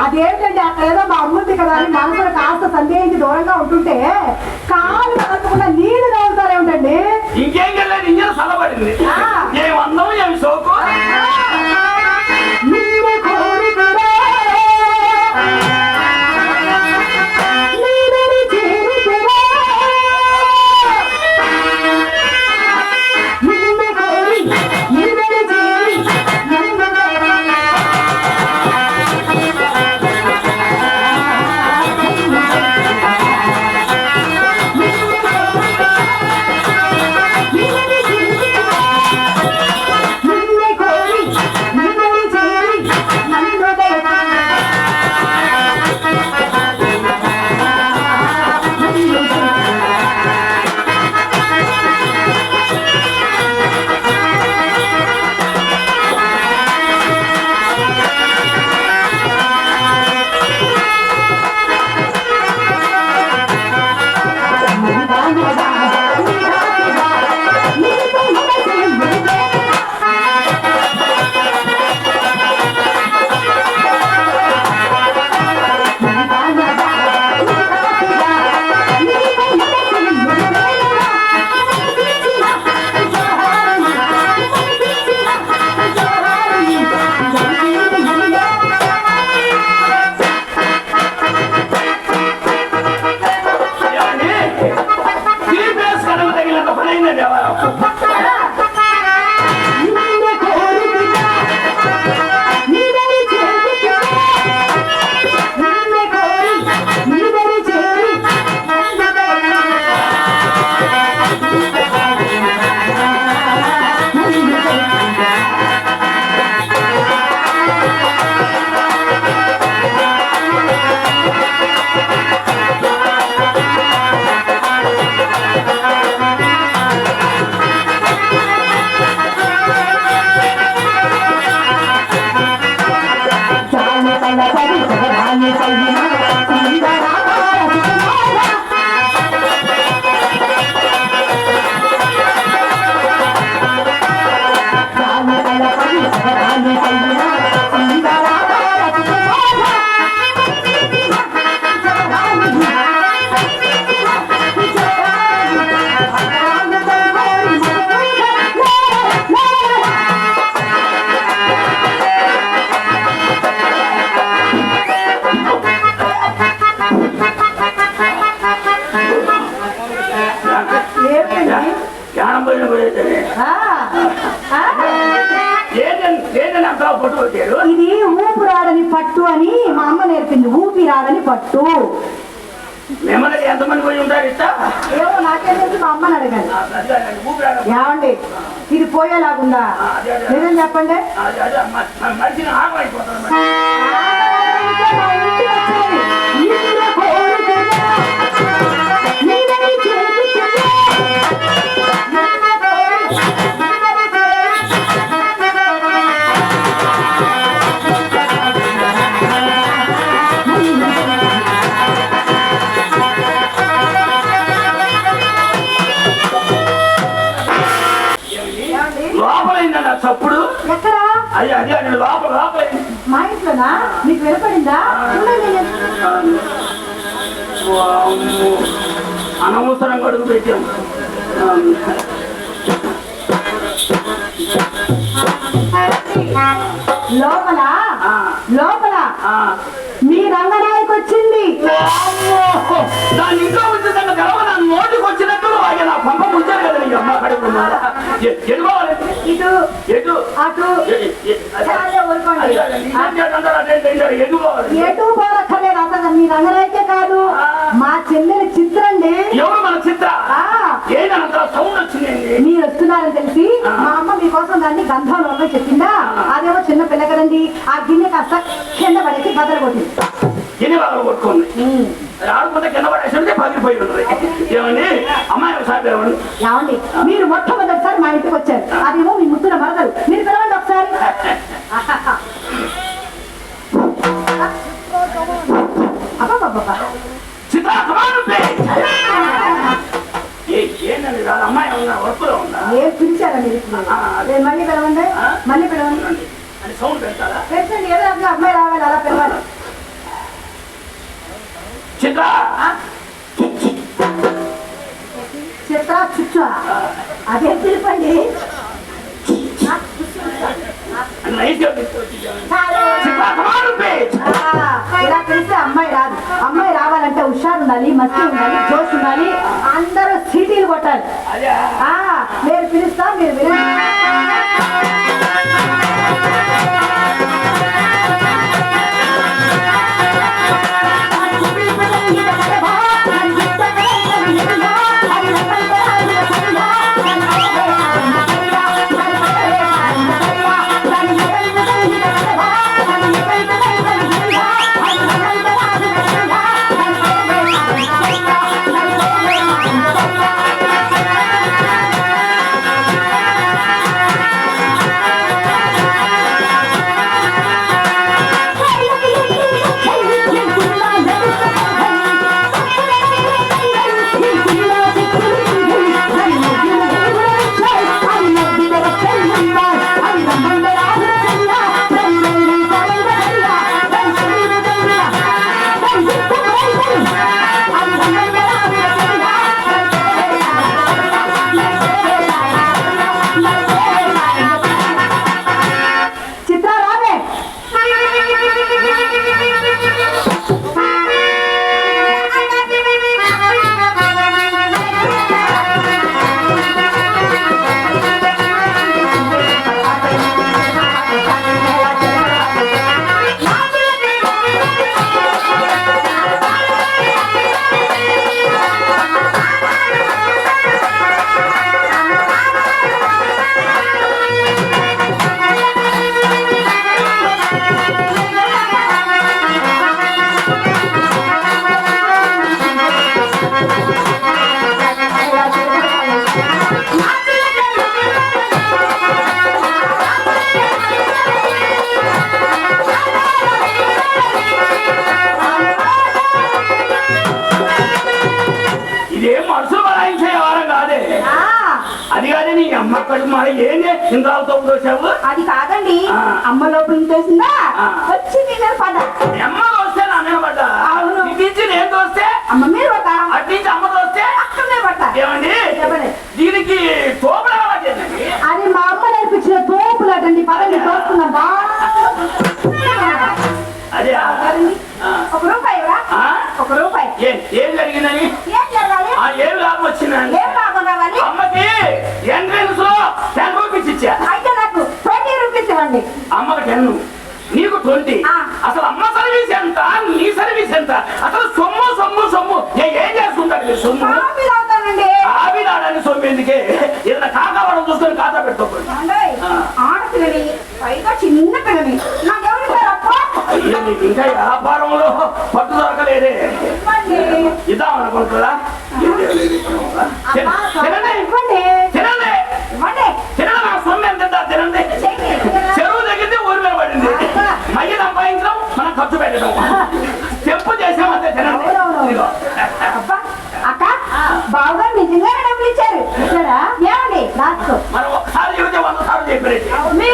అదేంటంటే అక్కడ ఏదో మా అమ్ముంది కదా అని మనసులో కాస్త సందేహించి దూరంగా ఉంటుంటే కాలు కలగకుండా నీళ్ళు తగులుతారే ఉంటండి ఇంకేం కలిగి ఇంజన్ సలబడింది ఏం అందం ఏమి సోకు 为什么把你照 పట్టు అని మా అమ్మ నేర్పింది. ఊపిరాడని పట్టు. మిమ్మల్ని ఎంతమంది పోయి ఉంటారు ఇట్ట ఏమో నాకేం తెలుసు మా అమ్మని అడగాలి ఏమండి ఇది పోయేలాగుందా? నిజం చెప్పండి. ఇంట్లోనా మీకు వినపడిందా? చూడండి నేను వామ్మో. అనవసరం గడుగు పెట్టాం లోపల? లోపల. మీ రంగనాయకు వచ్చింది. వామ్మో. దాన్ని ఇంకా ఉంచుతాను గెలవ నా నోటికి వచ్చినట్టు నా పంప కదా అమ్మ కడుపు ఇటు. ఎటు? అటు. ఎటు పోరక్కర్లేదు అసలు మీ రంగనాయకే కాదు. మా చెల్లెలి చిత్రండి. ఎవరు మన చిత్ర? సౌండ్ వచ్చిందండి? మీరు వస్తున్నారని తెలిసి మా అమ్మ మీకోసం దాన్ని గంధం అమ్మాయి చెప్పిందా? అదేమో చిన్న పిల్ల కదండి ఆ గిన్నె కాస్త కింద పడేసి బదలు కొట్టింది. బాగా కొట్టుకుంది. ఆడుకుంటే కింద పడేసి పగిలిపోయి ఉంటుంది. ఏమండి? అమ్మాయి ఒకసారి ఏమండి ఏమండి మీరు మొట్టమొదటిసారి మా ఇంటికి వచ్చారు. అదేమో మీ ముద్దుల మరదలు. మీరు పిలవండి ఒకసారి. ఏం ఇప్పుడు? ఏ, మళ్ళీ పిలవండి. మళ్ళీ పిలవండి. సౌండ్ పెడతారా? పెట్టండి ఏదో అమ్మాయి రావాలి అలా పిలవాలి. చిత్ర చిత్ర చుచ్చ. అదే పిలుపండి. ఇలా పిలిస్తే అమ్మాయి రాదు. అమ్మాయి రావాలంటే హుషారు ఉండాలి మస్తి ఉండాలి జోష్ ఉండాలి. అందరూ సీటీలు కొట్టాలి. నేను పిలుస్తా మీరు అది కాదండి. అమ్మ లోపల ఆ. వచ్చి అమ్మ దోస్తే నా మీద పడ్డా? అవును. నేను అమ్మ పడ్డ? పడ్డ? ఏమండి? చెప్పండి. దీనికి అది మా అమ్మ నేర్పించిన తోపులాటండి పదండి తోపుకుందాం బా. అదే. ఒక రూపాయి? ఒక రూపాయి. ఏం ఏం జరిగిందని? అమ్మకి టెన్ నీకు ట్వంటీ. అసలు అమ్మ సర్వీస్ ఎంత? నీ సర్వీస్ ఎంత? అసలు సొమ్ము సొమ్ము సొమ్ము. ఏ ఈ సొమ్ము? ఆవిడాడని సొమ్ము ఎందుకే? ఏదైనా కాకావడం చూసుకొని ఖాతా పెట్టుకోకూడదు. ఏమండోయ్? ఆ. ఆడపిల్లని పైగా చిన్న అప్ప? అయ్యో నీకు ఇంకా వ్యాపారంలో పట్టు దొరకలేదే. ఇద్దాం అనుకుంటుందా ఏమండి రాసుకో మనం ఒకసారి చెబితే వంద సార్లు చెప్పినట్టు మీరు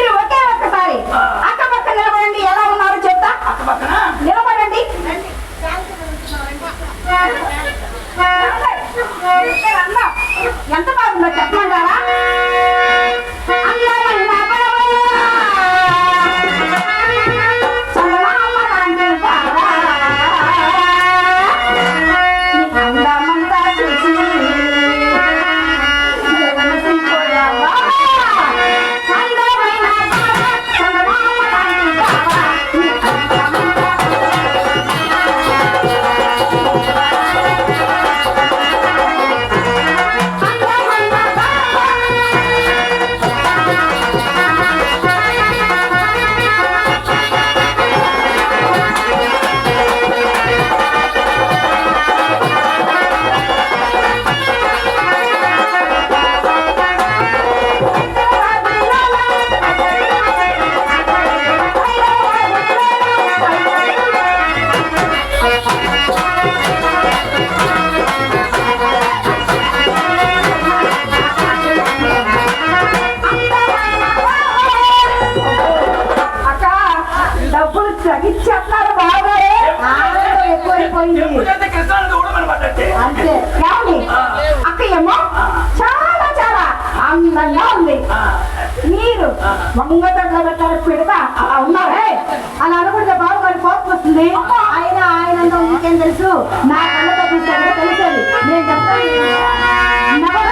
ఒకే ఒక్కసారి అంతే అంతే. ఏమండి? అక్కయ్యేమో చాలా చాలా అందంగా ఉంది. మీరు వంగదొడ్ల పెట్టారు పిడత. అలా ఉన్నారే అలా అనుకుంటే బాబుగారి కోపం వస్తుంది. ఆయన ఆయన ఇంకేం తెలుసు? నా కళ్ళతో తెలుసు నేను చెప్తాను.